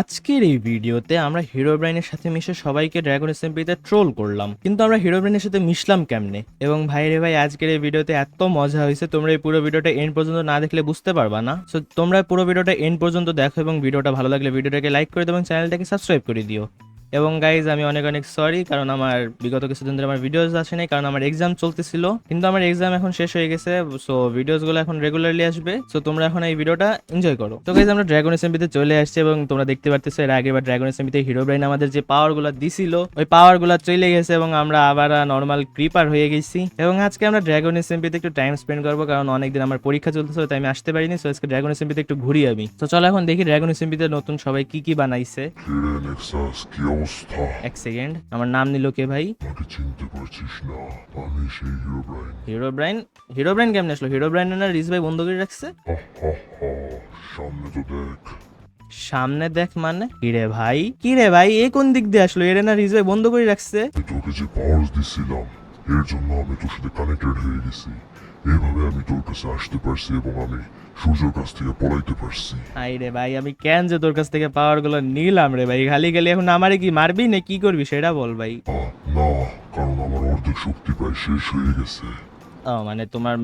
আজকের এই ভিডিওতে আমরা হিরো ব্রাইনের সাথে মিশে সবাইকে ড্রাগন এসএমপিতে ট্রোল করলাম। কিন্তু আমরা হিরো ব্রাইনের সাথে মিশলাম কেমনে? এবং ভাই রে ভাই, আজকের এই ভিডিওতে এত মজা হয়েছে, তোমরা এই পুরো ভিডিওটা এন্ড পর্যন্ত না দেখলে বুঝতে পারবা না। সো তোমরা পুরো ভিডিওটা এন্ড পর্যন্ত দেখো এবং ভিডিওটা ভালো লাগলে ভিডিওটাকে লাইক করে দিও এবং চ্যানেলটাকে সাবস্ক্রাইব করে দিও। এবং গাইজ আমি অনেক অনেক সরি কারণ আমার বিগত কিছুদিন ধরে আমার ভিডিওস আসে নাই, কারণ আমার এক্সাম চলতেছিল। কিন্তু আমার এক্সাম এখন শেষ হয়ে গেছে সো ভিডিওসগুলো এখন রেগুলারলি আসবে। সো তোমরা এখন এই ভিডিওটা এনজয় করো। তো গাইজ আমরা ড্রাগন এসএমবিতে চলে আসছি এবং তোমরা দেখতে পারতেছো, এর আগে বা ড্রাগন এসএমবিতে হিরো ব্রাইন আমাদের যে পাওয়ারগুলো দিছিল, ওই পাওয়ারগুলো চলে গেছে এবং আমরা আবার নর্মাল ক্রিপার হয়ে গেছি। এবং আজকে আমরা ড্রাগন এসএমবিতে একটু টাইম স্পেন্ড করব, কারণ অনেকদিন আমার পরীক্ষা চলতেছে, তাই আমি আসতে পারিনি। সো আজকে ড্রাগন এসএমবিতে একটু ঘুরি আমি। তো চলো এখন দেখি ড্রাগন এসএমবিতে নতুন সবাই কি কি বানাইছে। অবস্থা। এক সেকেন্ড আমার নাম নিল কে ভাই? আমাকে চিনতে পারছিস না? আমি সেই Herobrine Herobrine Herobrine কেমনে আসলো? হিরো ব্রাইন না রিস ভাই বন্ধ করে রাখছে? সামনে তো দেখ। সামনে দেখ মানে? কিরে ভাই? কিরে ভাই? এ কোন দিক দিয়ে আসলো? এর না ভাই বন্ধ করে রাখছে? তোকে যে পাওয়ার দিছিলাম এর জন্য আমি তোর সাথে কানেক্টেড হয়ে গেছি। এভাবে আমি তোর কাছে আসতে পারছি এবং আমি সূর্যের কাছ থেকে পলাইতে পারছি। আই রে ভাই আমি কেন যে তোর কাছ থেকে পাওয়ারগুলো নিলাম রে ভাই? খালি গেলে এখন আমারে কি মারবি না কি করবি সেটা বল ভাই। না কারণ আমার অর্ধেক শক্তি প্রায় শেষ হয়ে গেছে। ও মানে তোমার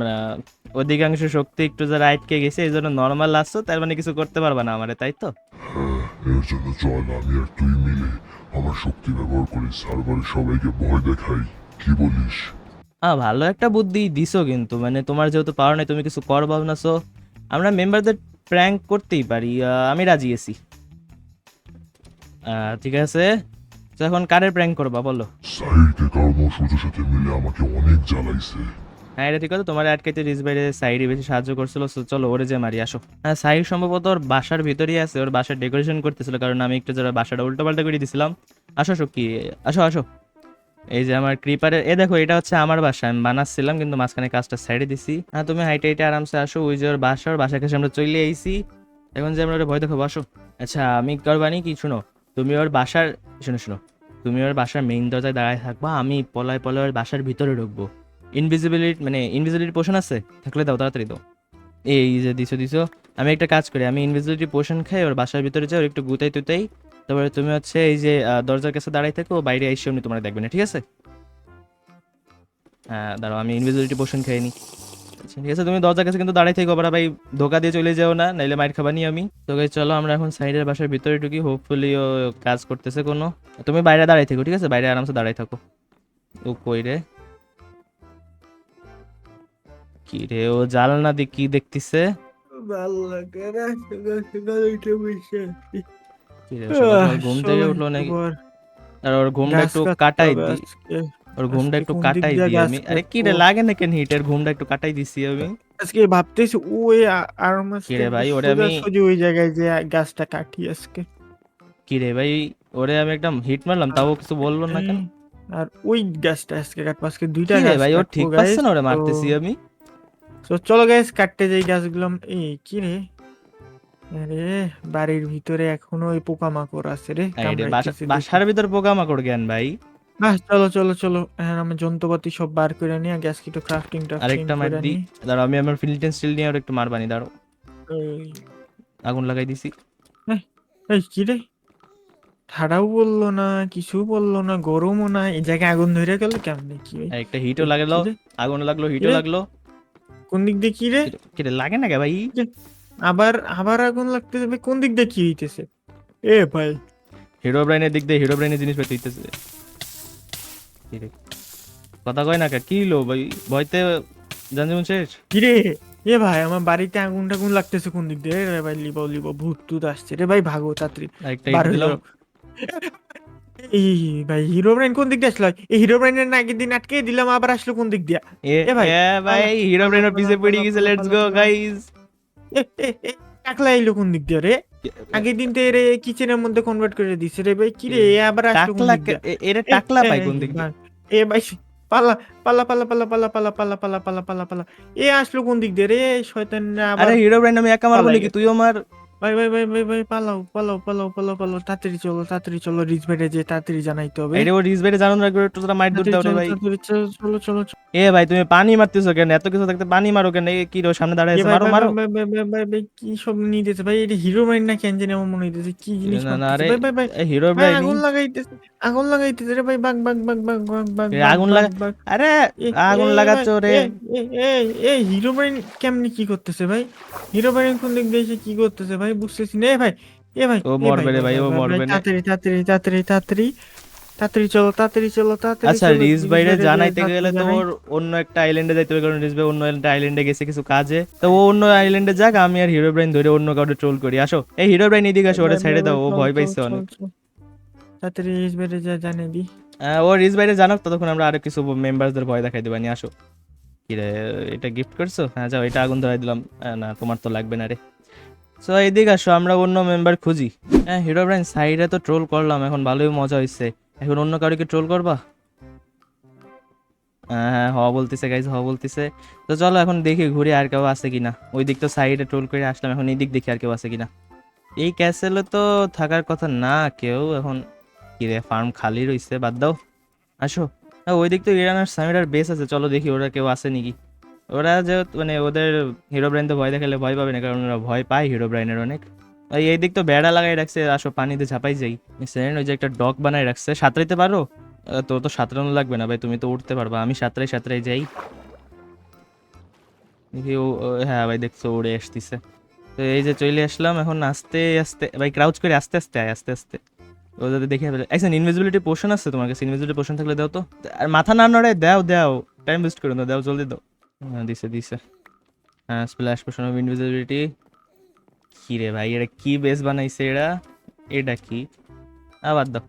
অধিকাংশ শক্তি একটু যারা আটকে গেছে এই জন্য নর্মাল আসছো তার মানে কিছু করতে পারবা না আমারে তাই তো? হ্যাঁ এর জন্য চল আমি আর তুই মিলে আমার শক্তি ব্যবহার করি সার্ভারে সবাইকে ভয় দেখাই। কি বলিস? হ্যাঁ ভালো একটা বুদ্ধি দিছো কিন্তু মানে তোমার যেহেতু পাওয়ার নাই তুমি কিছু করবাও না সো আমরা মেম্বারদের প্র্যাঙ্ক করতেই পারি আমি রাজি আছি। ঠিক আছে? তো এখন কারের প্র্যাঙ্ক করবা বলো? সাইডে কারণ ও সাথে মিলে আমাকে অনেক জ্বালাইছে। হ্যাঁ এটা ঠিক আছে তোমার আটকাইতে রিস বাইরে সাইডে বেশি সাহায্য করছিল চলো ওরে যে মারি আসো। হ্যাঁ সাইড সম্ভবত ওর বাসার ভিতরেই আছে ওর বাসার ডেকোরেশন করতেছিল কারণ আমি একটু যারা বাসাটা উল্টো পাল্টা করে দিছিলাম। আসো আসো কি আসো আসো। এই যে আমার ক্রিপারের এ দেখো, এটা হচ্ছে আমার বাসা। আমি বানাচ্ছিলাম, কিন্তু মাঝখানে কাজটা সাইডে দিছি। হ্যাঁ তুমি হাইটে হাইটে আরামসে আসো, ওই যে ওর বাসা, ওর বাসার কাছে আমরা চলে আইছি। এখন যে আমরা ওর ভয় দেখো, বসো। আচ্ছা আমি করবানি কি? শুনো, তুমি ওর বাসার শুনো শুনো। তুমি ওর বাসার মেইন দরজায় দাঁড়ায় থাকবা, আমি পলায় পলায় ওর বাসার ভিতরে ঢুকবো। ইনভিজিবিলিটি মানে ইনভিজিবিলিটি পোশন আছে? থাকলে দাও, তাড়াতাড়ি দাও। এই যে দিছো দিছো। আমি একটা কাজ করি, আমি ইনভিজিবিলিটি পোশন খাই, ওর বাসার ভিতরে যাই, ওর একটু গুতাই তুতাই তারপরে তুমি হচ্ছে এই যে দরজার কাছে দাঁড়াই থাকো বাইরে এসে এমনি তোমার দেখবে না ঠিক আছে? হ্যাঁ দাঁড়াও আমি ইনভিজিবিলিটি পোশন খাই নি। আচ্ছা, ঠিক আছে তুমি দরজার কাছে কিন্তু দাঁড়াই থাকো আবার ভাই ধোকা দিয়ে চলে যাও না নাইলে মাইর খাবানি আমি। তো চলো আমরা এখন সাইডের বাসার ভিতরে ঢুকি হোপফুলি ও কাজ করতেছে কোনো। তুমি বাইরে দাঁড়াই থাকো ঠিক আছে? বাইরে আরামসে দাঁড়াই থাকো। ও কই রে? কি রে ও জানলা দিয়ে কি দেখতেছে? সকাল ঘুম থেকে উঠল নাকি? আর ওর ঘুমটা একটু কাটাই ওর ঘুমটা একটু কাটাই আমি। আরে কি রে লাগে না কেন হিটের ঘুমটা একটু কাটাই দিছি আমি। আজকে ভাবতেছি ওই আর কি রে ভাই, ওরে আমি- ওই জায়গায় যে গাছটা কাটি আজকে। কি রে ভাই ওরে আমি একটা হিট মারলাম তাও কিছু বলল না কেন? আর ওই গাছটা আজকে কাটবো আজকে দুইটা গাছ ভাই ও ঠিক পাচ্ছে না ওরে মারতেছি আমি? তো চলো গাইস কাটতে যাই গাছগুলো এই কি রে? আরে বাড়ির ভিতরে এখনও ওই পোকামাকড় আছে রে এই রে, বাসা- দেখি। বাসার ভিতর পোকামাকড় জ্ঞান ভাই? বাহ চলো চলো চলো। এখন আমি যন্ত্রপাতি সব বার করে নিয়ে গ্যাস কিটো ক্রাফটিং আরেকটা মার দি দাঁড়াও আমি আমার ফিল্টেন স্টিল নিয়ে ওর একটু মারবানি দাঁড়াও। আগুন লাগাই দিছি। এই কি রে? ঠাডাও বলল না কিছু বলল না গরমও না এই জায়গায় আগুন ধরে গেল কেমনে কি রে? আর একটা হিটও লাগল। কি রে? আগুন লাগল হিটও? লাগল। কোন দিক দিয়ে কি রে? কি রে লাগে না কে ভাই আবার আবার আগুন লাগতে যাবে কোন দিক দিয়ে কি হইতেছে? এ ভাই। হিরো ব্রাইনের দিক দিয়ে হিরো ব্রাইনের জিনিস পেতে হইতেছে। কথা কয় না কে? কি লো ভাই? ভয়তে জান যেমন শেষ? কি রে? এ ভাই আমার বাড়িতে আগুন টাগুন লাগতেছে কোন দিক দিয়ে? রে ভাই লিবো লিবো ভূত টুত আসছে। রে ভাই ভাগো তাড়াতাড়ি। এই ভাই হিরো ব্রাইন কোন দিক দিয়ে আসলো? এই হিরো ব্রাইনের না আগের দিন আটকে দিলাম আবার আসলো কোন দিক দিয়া? এ ভাই, এ ভাই হিরো ব্রাইনের পালা, পিছে পড়ে গেছে লেটস গো গাইস এ, এ, এ, টাকলা এলো কোন দিক দিয়ে রে আগের দিন তো এরে কিচেনের মধ্যে কনভার্ট করে দিছে রে ভাই কি রে এ আবার আসলো কোন দিক এ- এরে টাকলা পাই কোন দিক ভাই, এ ভাই পালা পালা পালা পালা পালা পালা পালা পালা পালা পালা পালা এ আসলো কোন দিক দিয়ে রে শয়তান আরে হিরো ব্র্যান্ড আমি একা মারবো নাকি তুইও মার ভাই ভাই ভাই ভাই ভাই পালাও পালাও পালাও পালাও পালাও তাড়াতাড়ি চলো তাড়াতাড়ি চলো যে জানাইতে হবে এটা ও রাখবে একটু তোরা মাইট দূর দাও রে ভাই চলো চলো এ ভাই তুমি পানি মারতেছো কেন এত কিছু থাকতে পানি মারো কেন কি রো সামনে দাঁড়ায় মারো মারো ভাই, ভাই, ভাই, ভাই, ভাই, কি সব নিয়ে দিতেছে ভাই এটা হিরো মাইন্ড না কেন জানি আমার মনে হইতেছে কি জিনিস না না? ভাই ভাই হিরো ভাই আগুন লাগাইতেছে আগুন লাগাইতেছে রে ভাই বাগ বাগ বাগ বাগ বাগ বাগ আগুন লাগা- আরে আগুন লাগাচ্ছ রে এ, এ, এ, এ, হিরো কেমনি কি করতেছে ভাই হিরো ব্রেন কোন দিক দিয়ে কি করতেছে ভাই বুঝতেছি না। ভাই এ ভাই ও মরবে রে ভাই, ও মরবে না। তাড়াতাড়ি তাড়াতাড়ি তাড়াতাড়ি তাড়াতাড়ি তাড়াতাড়ি চলো তাড়াতাড়ি চলো তাড়াতাড়ি আচ্ছা রিস বাইরে জানাইতে গেলে তো ওর অন্য একটা আইল্যান্ডে যাইতে হবে কারণ রিস ভাই অন্য একটা আইল্যান্ডে গেছে কিছু কাজে। তো ও অন্য আইল্যান্ডে যাক আমি আর হিরো ব্রাইন ধরে অন্য কাউকে ট্রোল করি। আসো। এই হিরো ব্রাইন এদিকে আসো ওটা ছেড়ে দাও ও ভয় পাইছে অনেক। তাড়াতাড়ি রিচ বাইরে যা জানিয়ে দি ও রিস বাইরে জানাক ততক্ষণ আমরা আরও কিছু মেম্বারদের ভয় দেখাই দেবানি আসো। কি রে এটা গিফট করছ? হ্যাঁ যাও এটা আগুন ধরাই দিলাম। না তোমার তো লাগবে না রে। সো এদিকে আসো, আমরা অন্য মেম্বার খুঁজি। হ্যাঁ হিরো ব্রাইন সাইডে তো ট্রোল করলাম, এখন ভালোই মজা হয়েছে এখন অন্য কাউকে ট্রোল করবা? হ্যাঁ হ্যাঁ হওয়া বলতেছে গাইজ হওয়া বলতেছে। তো চলো, এখন দেখি ঘুরে আর কেউ আছে কিনা। ওই দিক তো সাইডে ট্রোল করে আসলাম, এখন এই দিক দেখি আর কেউ আছে কিনা। এই ক্যাসেলে তো থাকার কথা না, কেউ এখন কি রে ফার্ম খালি রইছে, বাদ দাও। আসো। হ্যাঁ ওই দিক তো ইরান আর সামিরার বেস আছে, চলো দেখি ওরা কেউ আছে নাকি। ওরা যে মানে ওদের হিরো ব্রাইন তো ভয় দেখালে ভয় পাবে না, কারণ ওরা ভয় পায় হিরো ব্রাইনের অনেক। এই দিক তো বেড়া লাগাই রাখছে, আসো পানিতে ঝাঁপাই যাই। সেন ওই যে একটা ডক বানাই রাখছে, সাঁতরাইতে পারো? তোর তো সাঁতরানো লাগবে না ভাই, তুমি তো উঠতে পারবা, আমি সাঁতরাই সাঁতরাই যাই। দেখি ও হ্যাঁ ভাই, দেখছ, উড়ে আসতেছে। তো এই যে চলে আসলাম, এখন আস্তে আস্তে, ভাই ক্রাউচ করে আস্তে আস্তে, আয়, আস্তে আস্তে। ও যাতে দেখে ফেলে। একজন ইনভিজিবিলিটি পোশন আছে তোমার কাছে ইনভিজিবিলিটি পোশন থাকলে দাও তো। আর মাথা না নড়ে দাও দাও টাইম ওয়েস্ট করো না, দাও, জলদি দাও। দিছে দিছে। হ্যাঁ স্প্ল্যাশ পোশন অফ ইনভিজিবিলিটি কি রে ভাই এটা কি বেস বানাইছে এরা? এটা কি? আবার দাও।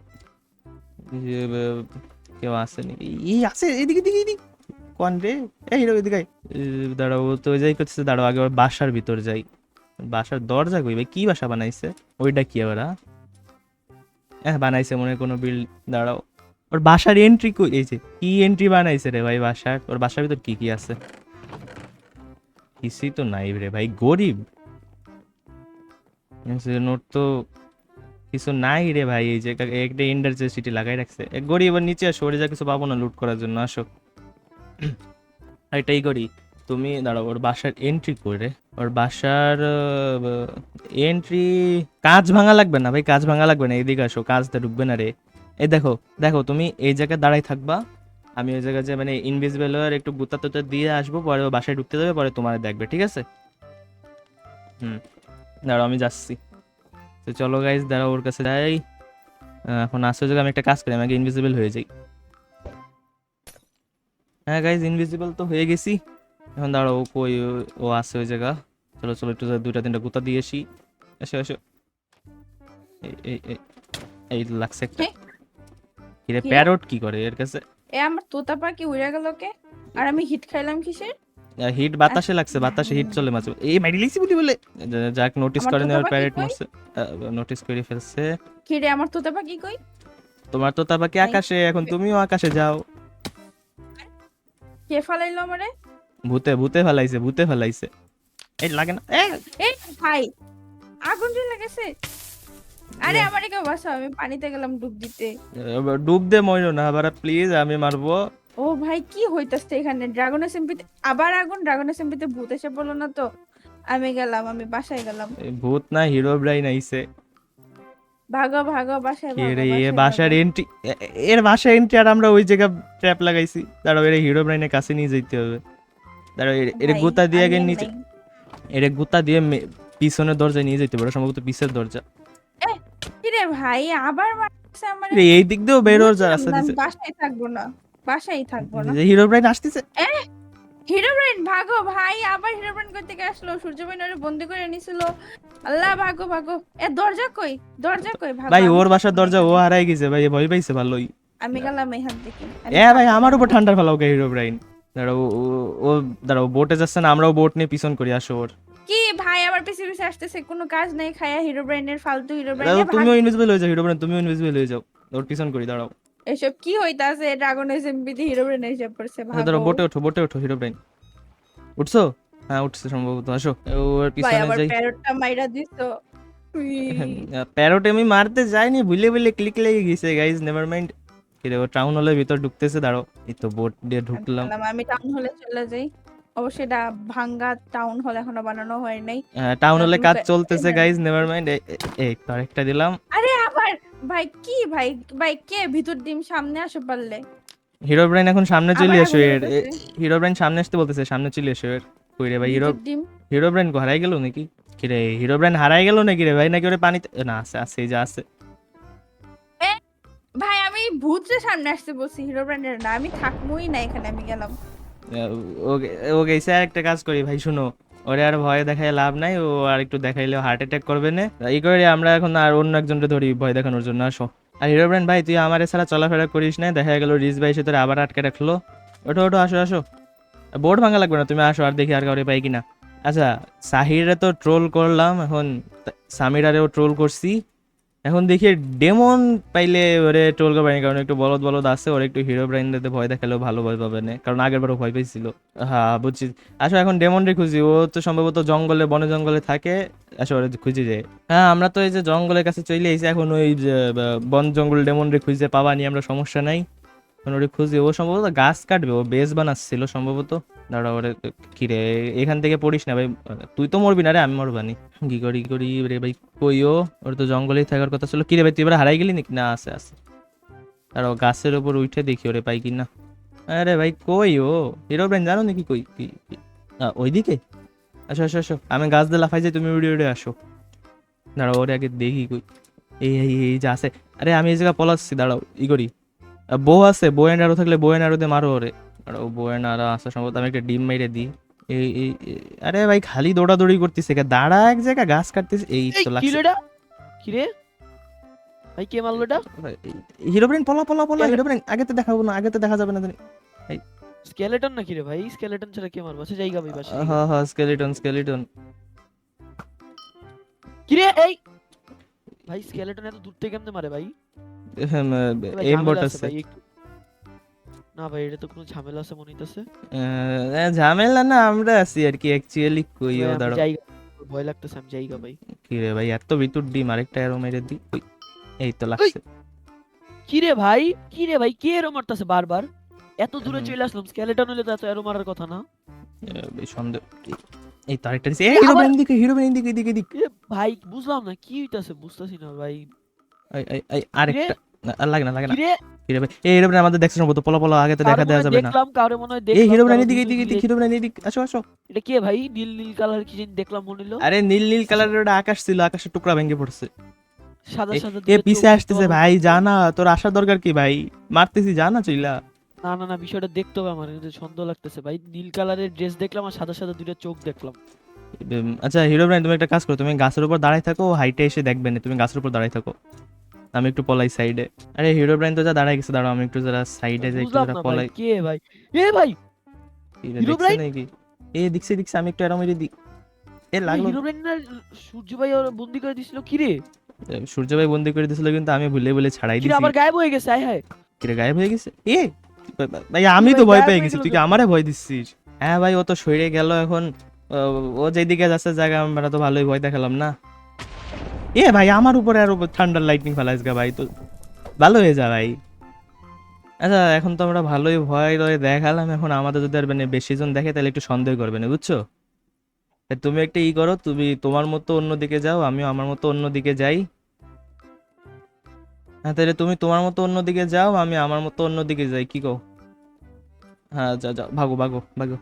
কেউ আছে নাকি? এই আছে এদিকে দিকে এদিকে। কোন রে? এই এদিকে দাঁড়াও তো যাই করতেছে দাঁড়াও আগে বাসার ভিতর যাই। বাসার দরজা কই ভাই? কি বাসা বানাইছে? ওইটা কি ওরা? হ্যাঁ বানাইছে মনে হয় কোনো বিল দাঁড়াও। ওর বাসার এন্ট্রি এই যে, কি এন্ট্রি বানাইছে রে ভাই বাসার? ওর বাসার ভিতর কি কি আছে? কিছুই তো নাই রে ভাই, গরিব। নোট তো কিছু নাই রে ভাই, এই যে একটা- ইন্ডার যে সিটি লাগাই রাখছে। গরিব আর নিচে আসো, ওরে যা কিছু পাবো না লুট করার জন্য আসো। এটাই করি, তুমি দাঁড়াও, ওর বাসার এন্ট্রি করে ওর বাসার এন্ট্রি কাজ ভাঙা লাগবে না ভাই কাজ ভাঙা লাগবে না, এদিকে আসো কাজটা ঢুকবে না রে। এই দেখো দেখো তুমি এই জায়গায় দাঁড়াই থাকবা আমি ওই জায়গায় যে মানে ইনভিজিবল আর একটু গুতা টুতা দিয়ে আসব পরে বাসায় ঢুকতে দেবে পরে তোমার দেখবে ঠিক আছে হুম দাঁড়াও আমি যাচ্ছি তো চলো গাইজ দাঁড়াও ওর কাছে যাই এখন আসো জায়গায় আমি একটা কাজ করি আমি আগে ইনভিজিবল হয়ে যাই হ্যাঁ গাইজ ইনভিজিবল তো হয়ে গেছি এখন দাঁড়াও ও কই ও- আছে ওই জায়গা চলো চলো একটু দুইটা তিনটা গুতা দিয়ে আসি এসো এসো এই এই এই লাগছে একটা কিরে প্যারট কি করে এর কাছে? এ আমার তোতা পাখি উড়ে গেল কে? আর আমি হিট খাইলাম কিসের? হিট বাতাসে লাগছে বাতাসে হিট চলে মাঝে। এই মাইরি লিখছি বলি বলে। যাক নোটিস তোতা ওর পাখি প্যারেট? মারছে। নোটিস করে ফেলছে। কি রে আমার তোতা পাখি কই? তোমার তো তাবাকে এই- আকাশে এখন তুমিও আকাশে যাও। কে ফালাইলো আমারে? ভূতে ভূতে ফেলাইছে ভূতে ফেলাইছে। এই লাগে না। এই ভাই আগুন জ্বলে গেছে আরে। আমারে কেউ বাঁচাও আমি পানিতে গেলাম ডুব দিতে। ডুব দে মইরো না আবার প্লিজ আমি মারবো। ও ভাই কি হইতাছে এখানে? ড্রাগন এসএমপিতে আবার আগুন? ড্রাগন এসএমপিতে ভূত এসে বলল না তো? আমি গেলাম আমি বাসায় গেলাম। ভূত না হিরো ব্রাইন আইছে। ভাগো ভাগো বাসায় কে ভাগো, রে এ বাসার এন্ট্রি এর বাসার এন্ট্রি আর আমরা ওই জায়গা ট্র্যাপ লাগাইছি। দাঁড়াও এর হিরো ব্রাইনের কাছে নিয়ে যেতে হবে। দাঁড়াও এর- এর গুতা দিয়ে আগে নিচে এর গুতা দিয়ে পিছনের দরজায় নিয়ে যেতে পারো সম্ভবত পিছের দরজা। রে ভাই আবার রে, এই দিক দিয়েও বেরোর যা রাস্তা দিছে। বাসায় থাকব না বাসায় থাকব না। হিরো ব্রাইন আসতেছে। হিরোব্রেন ভাগো ভাই আবার হিরোব্রেন কই থেকে আসলো। ওরে বন্দি করে নিছিল। আল্লাহ ভাগো ভাগো। এ দরজা কই? দরজা কই ভাগো? ভাই ওর বাসার দরজা ও হারাই গেছে ভাই ভয় পাইছে ভালোই। আমি গেলাম এখান থেকে আমি এ ভাই আমার উপর ঠান্ডা ফেলাও কে হিরো ব্রাইন দাঁড়াও ও দাঁড়াও বোটে যাচ্ছে না আমরাও বোট নিয়ে পিছন করি আসো ওর। কি ভাই আবার পিছে পিছে আসতেছে কোনো কাজ নাই খায়া হিরোব্রেনের ফালতু দাঁড়াও হিরোব্রেনের তুমিও ইনভিজিবল হয়ে যাও হিরো ব্রাইন তুমিও ইনভিজিবল হয়ে যাও। ওর পিছন করি দাঁড়াও। এসব কি হইতাছে? ড্রাগন এসএমপিতে হিরোব্রেন এসে পড়ছে আচ্ছা, দাঁড়াও ভাগো বোটে ওঠো বোটে ওঠো হিরো ব্রাইন উঠছো? হ্যাঁ উঠছে সম্ভবত আসো। ওর ভাই পিছনে আবার প্যারটটা মাইরা দিছো। প্যারোট আমি মারতে যাইনি ভুলে ভুলে ক্লিক লেগে গেছে গাইজ নেভার মাইন্ড কিরে ও টাউন হলের ভিতর ঢুকতেছে দাঁড়ো এই তো বোট দিয়ে ঢুকলাম। আমি টাউন হলে চলে যাই। অবশ্যই এটা ভাঙ্গা টাউন হল এখনও বানানো হয় নাই। টাউন হলে কাজ চলতেছে হ্যাঁ। গাইজ নেভার মাইন্ড এই আরেকটা দিলাম। আরে আবার ভাই কি ভাই? ভাই কে? ভিতর ডিম সামনে আসো পারলে। হিরো ব্রেন এখন সামনে চলে এসো এর হিরো ব্রেন সামনে আসতে বলতেছে সামনে চলে এসো এর। কই রে ভাই হিরো হিরো ব্রেন হারাই গেল নাকি? কি রে হিরো ব্রেন হারাই গেল নাকি রে ভাই? নাকি ওরে পানিতে না আছে আছে যে আছে। ভাই আমি ভূতের সামনে আসতে বলছি হিরো ব্র্যান্ডের না আমি থাকবোই না এখানে আমি গেলাম। ওকে স্যার একটা কাজ করি, ভাই, শুনো। ওরে আর ভয় দেখায় লাভ নাই, ও আর একটু দেখাইলে হার্ট অ্যাটাক করবে না। এই করে আমরা এখন আর অন্য একজনকে ধরি ভয় দেখানোর জন্য, আসো। আর হিরো ব্র্যান্ড ভাই, তুই আমার ছাড়া চলাফেরা করিস না দেখা গেল রিস ভাই সে তোরে আবার আটকে রাখল। ওঠো ওঠো, আসো আসো। বোর্ড ভাঙা লাগবে না, তুমি আসো, আর দেখি আর কাউরে পাই কিনা। আচ্ছা সাহিরে তো ট্রোল করলাম, এখন সামিরারেও ট্রোল করছি। এখন দেখি ডেমন পাইলে ওরে ট্রোল করবে কারণ একটু বলদ বলদ আছে, ওর একটু হিরো ব্রাইন দিতে ভয় দেখালেও ভালো ভয় পাবে না। কারণ আগের বারও ভয় পেয়েছিল। হ্যাঁ বুঝছি। আসো, এখন ডেমন রে খুঁজি। ও তো সম্ভবত জঙ্গলে, বনে জঙ্গলে থাকে। আসো, ওরে খুঁজে যায় হ্যাঁ আমরা তো এই যে জঙ্গলের কাছে চলে এসেছি। এখন ওই বন জঙ্গল ডেমন রে খুঁজে পাওয়া নিয়ে আমরা সমস্যা নাই। এখন ওরে খুঁজি, ও সম্ভবত গাছ কাটবে, ও বেস বানাচ্ছিল সম্ভবত। দাঁড়া, ওরে কিরে এখান থেকে পড়িস না ভাই, তুই তো মরবি না রে, আমি মরবানি কি করি করি রে ভাই কইও ওর তো জঙ্গলেই থাকার কথা ছিল। কি রে ভাই, তুই এবার হারাই গেলি নাকি? না, আছে আছে। আর ও গাছের উপর উঠে দেখি ওরে পাই কি না আরে ভাই, কই ও? হিরো ব্রেন জানো নাকি কই, কি, কি- ওইদিকে? আসো আসো আসো, আমি গাছ দিয়ে লাফাই যাই, তুমি উড়ে উড়ে আসো। দাঁড়াও ওরে আগে দেখি কই। এই এই যে আছে। আরে আমি এই জায়গা পলাচ্ছি, দাঁড়াও, ই করি। বউ আছে এন্ড আরও থাকলে এন্ড আরও দিয়ে মারো ওরে। বউ এন্ড আরও আছে সম্ভবত আমি একটা ডিম মেরে দিই। এই এই এই- আরে ভাই খালি দৌড়াদৌড়ি করতেছে কে? দাঁড়া এক জায়গা গাছ কাটতেছে। এই এই তো লাগছে। রে কি রে? ভাই কে মারলো এটা? হিরো ব্রেন পলা পলা পলা হিরো ব্রেন আগে তো দেখাবো না আগে তো দেখা যাবে না জানি। স্কেলেটন নাকি রে ভাই? স্কেলেটন ছাড়া কে মারবে আচ্ছা জায়গা আমি পাশে হ্যাঁ হ্যাঁ স্কেলিটন স্কেলিটন কি রে? এই! ভাই স্কেলেটন এত দূর থেকে কেমনে মারে ভাই, এম বট আছে না ভাই এটা তো কোনো ঝামেলা আছে মনে হইতাছে। ঝামেলা না আমরা আছি আর কি অ্যাকচুয়ালি কই ও দাঁড়াও। জায়গা ভয় লাগতেছে আমি ভাই। কি রে ভাই এত ভিতর ডিম আরেকটা এরো মেরে দি। এই তো লাগছে। কি রে ভাই কি রে ভাই কে এরো মারতাছে বারবার? এত দূরে চলে আসলাম স্কেলেটন হলে তো এত এরো মারার কথা না। বেশ সন্দেহ এই- এই তো আরেকটা এই হিরো ব্রেন দিকে হিরো ব্রেন দিকে দিকে দিকে ভাই বুঝলাম না কি হইতাছে বুঝতাছি না ভাই। এই এই এই আরেকটা লাগে না লাগে না কি রে কি রে ভাই এই হিরো ব্রেন আমাদের দেখছে সম্ভবত পলা পলা আগে তো দেখা দেওয়া যাবে না। দেখলাম কারও মনে হয় এই হিরো ব্রেন কারও দিকে দুজন দিকে দিকে মিলে- হিরো ব্রেন দিকে আসো আসো। এটা কে ভাই? নীল নীল কালার কি জানি দেখলাম মনে হলো আরে নীল নীল কালারের ওটা আকাশ ছিল আকাশের টুকরা ভেঙে পড়ছে। সাদা সাদা এ পিছে আসতেছে ভাই জানা তোর আসার দরকার কি ভাই? মারতেছি জানা চইলা। না না না বিষয়টা দেখতে হবে আমার কিন্তু সন্দেহ লাগতেছে ভাই। নীল কালারের ড্রেস দেখলাম আর সাদা সাদা দুটো চোখ দেখলাম। আচ্ছা হিরো তুমি একটা কাজ করো তুমি গাছের উপর দাঁড়াই থাকো হাইটে এসে দেখবে না তুমি গাছের উপর দাঁড়াই থাকো। আমি একটু পলাই সাইডে আরে হিরো ব্রাইন তো যা দাঁড়াই গেছে দাঁড়াও আমি একটু যারা সাইডে যাই একটু যারা পলাই কে ভাই? এ ভাই! Herobrine? নাকি? এ দেখছে দেখছে আমি একটু এরম দিই। এ লাগল। হিরো ব্রেন না সূর্য ভাই ওর বন্দি করে দিছিল কি রে? সূর্য ভাই বন্দি করে দিছিল কিন্তু আমি ভুলে ভুলে ছাড়াই কি রে দিছি। আবার গায়েব হয়ে গেছে আয় হায় কিরে গায়েব হয়ে গেছে? এ ভাই আমি তো ভয় পেয়ে গেছি তুই কি আমারে ভয় দিচ্ছিস। হ্যাঁ ভাই ও তো সরে গেল এখন। ও যেদিকে যাচ্ছে জায়গা আমরা তো ভালোই ভয় দেখালাম না? এ ভাই, আমার উপরে আর ঠান্ডার লাইটনিং ফেলাইস গা ভাই, তো ভালো হয়ে যা ভাই। আচ্ছা এখন তো আমরা ভালোই ভয় টয় দেখালাম, এখন আমাদের যদি আর মানে বেশি জন দেখে, তাহলে একটু সন্দেহ করবে না, বুঝছ? তুমি একটা ই করো, তুমি তোমার মতো অন্যদিকে যাও, আমিও আমার মতো অন্যদিকে যাই। হ্যাঁ তাহলে তুমি তোমার মতো অন্যদিকে যাও, আমি আমার মতো অন্যদিকে যাই, কি কও? হ্যাঁ যা যাও, ভাগো ভাগো ভাগো।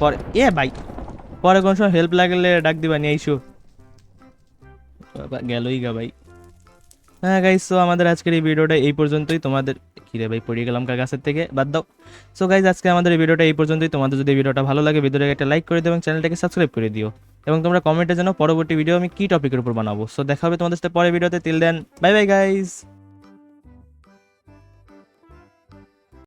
পরে, এ ভাই, পরে কোন সময় হেল্প লাগলে ডাক দিবা, নিয়ে আইসো। বাবা, গেলই গা ভাই। হ্যাঁ গাইস সো আমাদের আজকের এই ভিডিওটা এই পর্যন্তই। তোমাদের কিরে ভাই পড়ে গেলাম কার গাছের থেকে? বাদ দাও। সো গাইজ আজকে আমাদের এই ভিডিওটা এই পর্যন্তই। তোমাদের যদি ভিডিওটা ভালো লাগে ভিডিওটাকে একটা লাইক করে দিও এবং চ্যানেলটাকে সাবস্ক্রাইব করে দিও। এবং তোমরা কমেন্টে যেন পরবর্তী ভিডিও আমি কি টপিকের উপর বানাবো। সো দেখা হবে তোমাদের সাথে পরের ভিডিওতে তিল দেন বাই বাই গাইজ